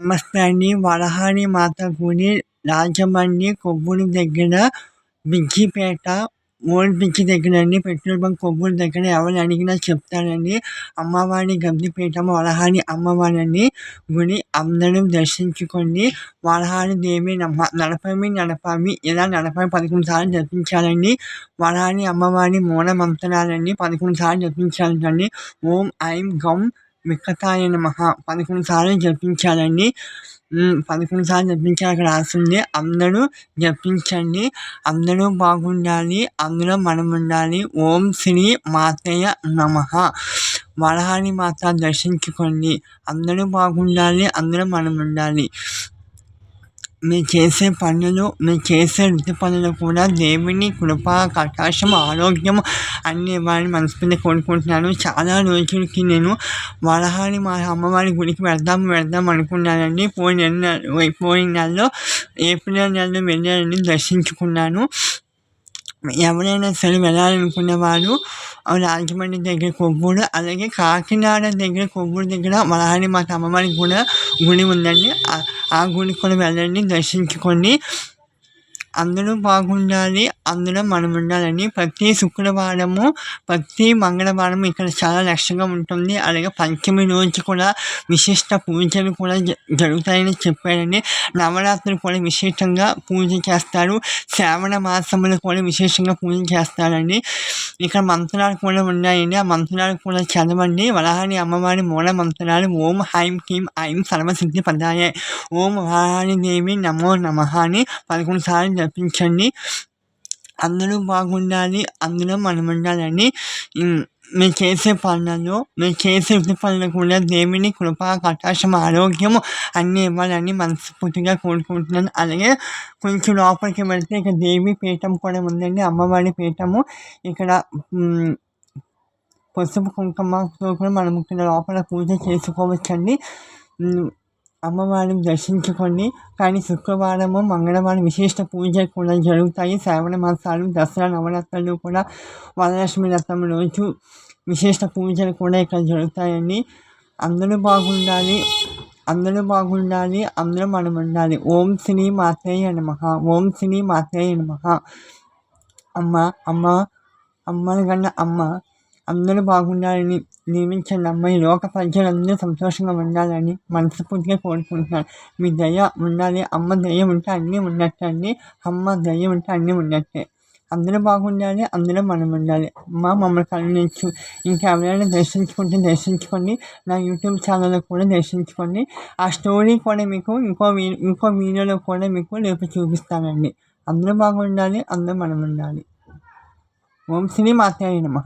నమస్తే అండి వరహాని మాత గుడి రాజమండ్రి కొవ్వూరు దగ్గర బిజ్జిపేట ఓల్డ్ బ్రిడ్జి దగ్గర అండి పెట్రోల్ బంక్ కొవ్వూరు దగ్గర ఎవరు అడిగినా చెప్తారండి అమ్మవారి గబ్దిపేట వరహాని అమ్మవారిని గుడి అందరూ దర్శించుకోండి వరహాని దేవి నమ్మ నడపమి నడపమి ఇలా నలభై పదకొండు సార్లు జపించాలండి వరహాని అమ్మవారి మూల మంత్రాలన్నీ పదకొండు సార్లు జపించాలండి ఓం ఐం గం మిక్కతాయ నమః పదకొండు సార్లు జపించాలండి పదకొండు సార్లు జపించాక రాస్తుంది అందరూ జపించండి. అందరూ బాగుండాలి. అందులో మనం ఉండాలి ఓం శ్రీ మాతయ్య నమ. వరహాని మాత దర్శించుకోండి. అందరూ బాగుండాలి. అందులో మనం ఉండాలి మీరు చేసే పనులు మీరు చేసే వృత్తి పనులు కూడా దేవుని కృప కటాక్షం ఆరోగ్యం అన్ని వారిని మనస్ఫూర్తిగా కోరుకుంటున్నాను. చాలా రోజులకి నేను వరహాని మా అమ్మవారి గుడికి వెళ్దాం వెళ్దాం అనుకున్నానండి. పోయిన పోయిన నెలలో ఏప్రిల్ నెలలో వెళ్ళాలని దర్శించుకున్నాను. ఎవరైనా సరే వెళ్ళాలనుకునే వారు రాజమండ్రి దగ్గర కొవ్వూరు అలాగే కాకినాడ దగ్గర కొవ్వూరు దగ్గర వరహాని మాత అమ్మవారికి కూడా గుడి ఉందండి. ఆ గుడికి కూడా వెళ్ళండి దర్శించుకొని అందరూ బాగుండాలి అందులో మనం ఉండాలని ప్రతి శుక్రవారము ప్రతి మంగళవారం ఇక్కడ చాలా లక్ష్యంగా ఉంటుంది. అలాగే పంచమి రోజు కూడా విశిష్ట పూజలు కూడా జరుగుతాయని చెప్పారని నవరాత్రులు కూడా విశేషంగా పూజ చేస్తారు. శ్రావణ మాసములు కూడా విశేషంగా పూజ చేస్తారండి ఇక్కడ మంత్రాలు కూడా ఉన్నాయండి. ఆ మంత్రాలు కూడా చదవండి. వరాహాని అమ్మవారి మూల మంత్రాలు ఓం హైం క్లీం ఐం సర్వసిద్ధి పదాయ. ఓం వరాహాని దేవి నమో నమ అని పదకొండు సార్లు జపించండి. అందరూ బాగుండాలి. అందులో మనం ఉండాలని మీరు చేసే పనులలో మీరు చేసే వృత్తి పనులు కూడా దేవుని కృప కటాక్షం ఆరోగ్యం అన్నీ ఇవ్వాలని మనస్ఫూర్తిగా కోరుకుంటున్నాను అలాగే కొంచెం లోపలికి వెళ్తే ఇక్కడ దేవి పీఠం కూడా ఉందండి అమ్మవారి పీఠము ఇక్కడ పసుపు కుంకుమతో కూడా మనం ఇక్కడ లోపల పూజ చేసుకోవచ్చండి అమ్మవారిని దర్శించుకోండి కానీ శుక్రవారము మంగళవారం విశిష్ట పూజలు కూడా జరుగుతాయి. శ్రావణ మాసాలు దసరా నవరాత్రులు కూడా వరలక్ష్మి రథం రోజు విశిష్ట పూజలు కూడా ఇక్కడ జరుగుతాయండి. అందరూ బాగుండాలి అందరూ బాగుండాలి అందరూ మనం ఉండాలి ఓం శ్రీ మాతయ్య నమ ఓం శ్రీ మాతయ్య నమ. అమ్మ అమ్మ అమ్మని కన్నా అమ్మ అందరూ బాగుండాలని దీవించండి అమ్మాయి లోక ప్రజలందరూ సంతోషంగా ఉండాలని మనస్ఫూర్తిగా కోరుకుంటున్నాను. మీ దయ ఉండాలి అమ్మ దయ ఉంటే అన్నీ ఉన్నట్టండి అమ్మ దయ ఉంటే అన్నీ ఉన్నట్టే. అందరూ బాగుండాలి అందులో మనం ఉండాలి. మా మమ్మల్ని కరుణించు. ఇంకా ఎవరైనా దర్శించుకుంటే దర్శించుకోండి. నా యూట్యూబ్ ఛానల్లో కూడా దర్శించుకోండి. ఆ స్టోరీ కూడా మీకు ఇంకో ఇంకో వీడియోలో కూడా మీకు రేపు చూపిస్తానండి. అందరూ బాగుండాలి అందరూ మనం ఉండాలి. ఓం శ్రీ మాతాయి నమ.